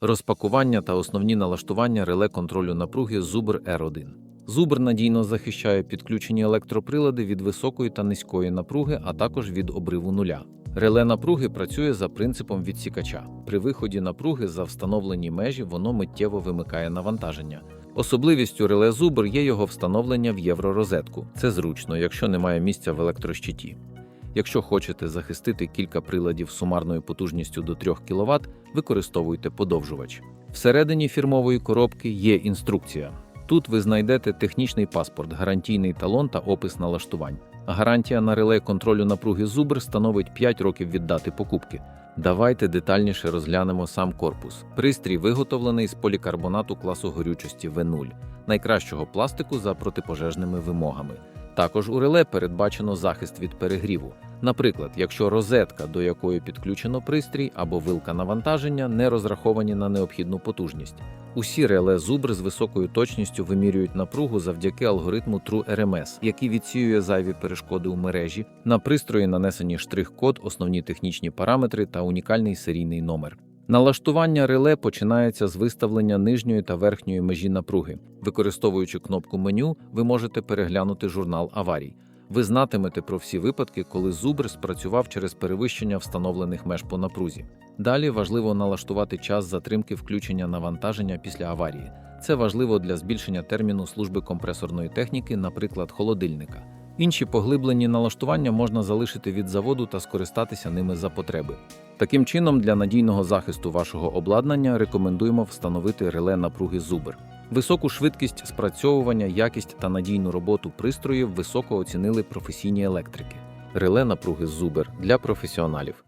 Розпакування та основні налаштування реле контролю напруги Zubr R1. Zubr надійно захищає підключені електроприлади від високої та низької напруги, а також від обриву нуля. Реле напруги працює за принципом відсікача. При виході напруги за встановлені межі воно миттєво вимикає навантаження. Особливістю реле Zubr є його встановлення в євророзетку. Це зручно, якщо немає місця в електрощиті. Якщо хочете захистити кілька приладів сумарною потужністю до 3 кВт, використовуйте подовжувач. Всередині фірмової коробки є інструкція. Тут ви знайдете технічний паспорт, гарантійний талон та опис налаштувань. Гарантія на реле контролю напруги Zubr становить 5 років від дати покупки. Давайте детальніше розглянемо сам корпус. Пристрій виготовлений з полікарбонату класу горючості В0, найкращого пластику за протипожежними вимогами. Також у реле передбачено захист від перегріву. Наприклад, якщо розетка, до якої підключено пристрій, або вилка навантаження не розраховані на необхідну потужність. Усі реле Zubr з високою точністю вимірюють напругу завдяки алгоритму TrueRMS, який відсіює зайві перешкоди у мережі. На пристрої нанесені штрих-код, основні технічні параметри та унікальний серійний номер. Налаштування реле починається з виставлення нижньої та верхньої межі напруги. Використовуючи кнопку меню, ви можете переглянути журнал аварій. Ви знатимете про всі випадки, коли зубр спрацював через перевищення встановлених меж по напрузі. Далі важливо налаштувати час затримки включення навантаження після аварії. Це важливо для збільшення терміну служби компресорної техніки, наприклад, холодильника. Інші поглиблені налаштування можна залишити від заводу та скористатися ними за потреби. Таким чином, для надійного захисту вашого обладнання рекомендуємо встановити реле напруги Zubr. Високу швидкість спрацьовування, якість та надійну роботу пристроїв високо оцінили професійні електрики. Реле напруги Зубер для професіоналів.